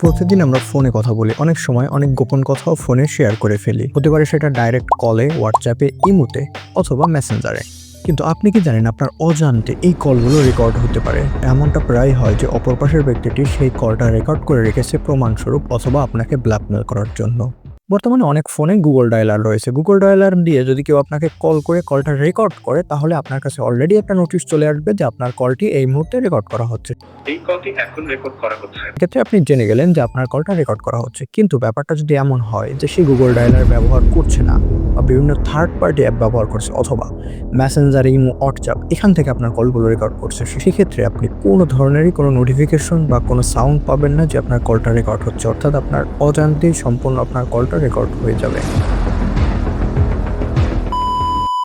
প্রতিদিন আমরা ফোনে কথা বলি। অনেক সময় অনেক গোপন কথাও ফোনে শেয়ার করে ফেলি। হতে পারে সেটা ডাইরেক্ট কলে হোয়াটসঅ্যাপে ইমুতে অথবা মেসেঞ্জারে কিন্তু আপনি কি জানেন আপনার অজান্তে এই কলগুলো রেকর্ড হতে পারে? এমনটা প্রায় হয় যে অপর পাশের ব্যক্তিটি সেই কলটা রেকর্ড করে রেখেছে প্রমাণস্বরূপ অথবা আপনাকে ব্ল্যাকমেল করার জন্য। বর্তমানে অনেক ফোনে গুগল ডায়ালার রয়েছে। গুগল ডায়ালার দিয়ে যদি কেউ আপনাকে কল করে কলটা রেকর্ড করে তাহলে আপনার কাছে অলরেডি একটা নোটিশ চলে আসবে যে আপনার কলটি এই মুহূর্তে রেকর্ড করা হচ্ছে। এই কলটি এখন রেকর্ড করা হচ্ছে। এক্ষেত্রে আপনি জেনে গেলেন যে আপনার কলটা রেকর্ড করা হচ্ছে। কিন্তু ব্যাপারটা যদি এমন হয় যে সে গুগল ডায়ালার ব্যবহার করছে না বা বিভিন্ন থার্ড পার্টি অ্যাপ ব্যবহার করছে অথবা মেসেঞ্জার ইমো হোয়াটসঅ্যাপ এখান থেকে আপনার কলগুলো রেকর্ড করছে সেক্ষেত্রে আপনি কোনো ধরনেরই কোনো নোটিফিকেশন বা কোনো সাউন্ড পাবেন না যে আপনার কলটা রেকর্ড হচ্ছে। অর্থাৎ আপনার অজান্তেই সম্পূর্ণ আপনার কলটা রেকর্ড হয়ে যাবে।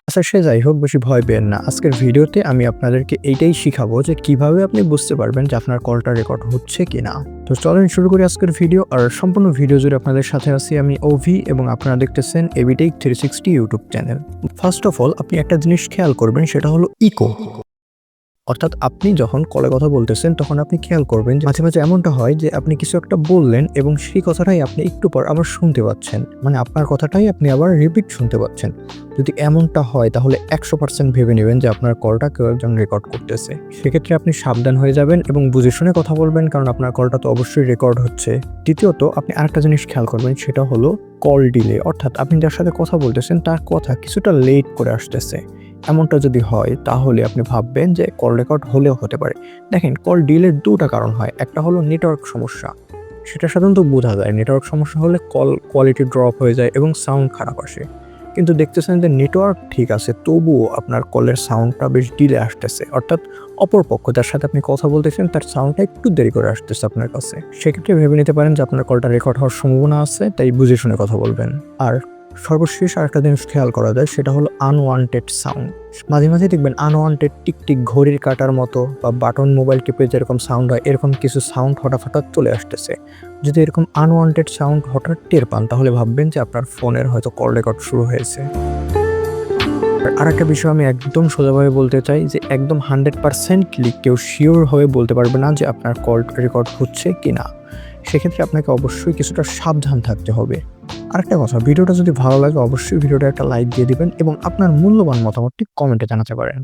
আচ্ছা সে যাই হোক, বেশি ভয় পেন না। আজকের ভিডিওতে আমি আপনাদেরকে এইটাই শিখাবো যে কীভাবে আপনি বুঝতে পারবেন যে আপনার কলটা রেকর্ড হচ্ছে কি না তো চলেন শুরু করি আজকের ভিডিও। আর সম্পূর্ণ ভিডিও জুড়ে আপনাদের সাথে আছি আমি ওভি এবং আপনারা দেখতেছেন Abtech three sixty YouTube channel first of all আপনি একটা জিনিস খেয়াল করবেন, সেটা হলো ইকো অর্থাৎ আপনি যখন কলে কথা বলতেছেন, তখন আপনি খেয়াল করবেন যে মাঝে মাঝে এমনটা হয় যে আপনি কিছু একটা বললেন এবং সেই কথাটাই আপনি একটু পর আবার শুনতে পাচ্ছেন। মানে আপনার কথাটাই আপনি আবার রিপিট শুনতে পাচ্ছেন। যদি এমনটা হয়, তাহলে একশো পার্সেন্ট ভেবে নেবেন যে আপনার কলটা কেউ একজন রেকর্ড করতেছে। সেক্ষেত্রে আপনি সাবধান হয়ে যাবেন এবং বুঝে শুনে কথা বলবেন, কারণ আপনার কলটা তো অবশ্যই রেকর্ড হচ্ছে। দ্বিতীয়ত, আপনি আরেকটা জিনিস খেয়াল করবেন, সেটা হলো কল ডিলে অর্থাৎ আপনি যার সাথে কথা বলতেছেন, তার কথা কিছুটা লেট করে আসতেছে। এমনটা যদি হয়, তাহলে আপনি ভাববেন যে কল রেকর্ড হলেও হতে পারে। দেখেন কল ডিলের দুটা কারণ হয়। একটা হলো নেটওয়ার্ক সমস্যা। সেটা সাধারণত বোঝা যায়। নেটওয়ার্ক সমস্যা হলে কল কোয়ালিটি ড্রপ হয়ে যায় এবং সাউন্ড খারাপ আসে। কিন্তু দেখতেছেন যে নেটওয়ার্ক ঠিক আছে, তবুও আপনার কলের সাউন্ডটা বেশ ডিলে আসতেছে। অর্থাৎ অপরপক্ষ যার সাথে আপনি কথা বলতেছেন, তার সাউন্ডটা একটু দেরি করে আসতেছে আপনার কাছে। সেক্ষেত্রে ভেবে নিতে পারেন যে আপনার কলটা রেকর্ড হওয়ার সম্ভাবনা আছে, তাই বুঝে শুনে কথা বলবেন। আর সর্বশেষ আরেকটা জিনিস খেয়াল করা যায়, সেটা হলো আনওয়ান্টেড সাউন্ড মাঝে মাঝে দেখবেন আনওয়ান্টেড টিকটিক ঘড়ির কাটার মতো বা বাটন মোবাইল টিপে যেরকম সাউন্ড হয়, এরকম কিছু সাউন্ড হঠাৎ হঠাৎ চলে আসতেছে। যদি এরকম আনওয়ান্টেড সাউন্ড হঠাৎ টের পান, তাহলে ভাববেন যে আপনার ফোনের হয়তো কল রেকর্ড শুরু হয়েছে। আর একটা বিষয় আমি একদম সোজাভাবে বলতে চাই যে একদম হান্ড্রেড পারসেন্টলি কেউ শিওর হয়ে বলতে পারবে না যে আপনার কল রেকর্ড হচ্ছে কি না সেক্ষেত্রে আপনাকে অবশ্যই কিছুটা সাবধান থাকতে হবে। আরেকটা কথা, ভিডিওটা যদি ভালো লাগে, অবশ্যই ভিডিওটা একটা লাইক দিয়ে দিবেন এবং আপনার মূল্যবান মতামতটি কমেন্টে জানাতে পারেন।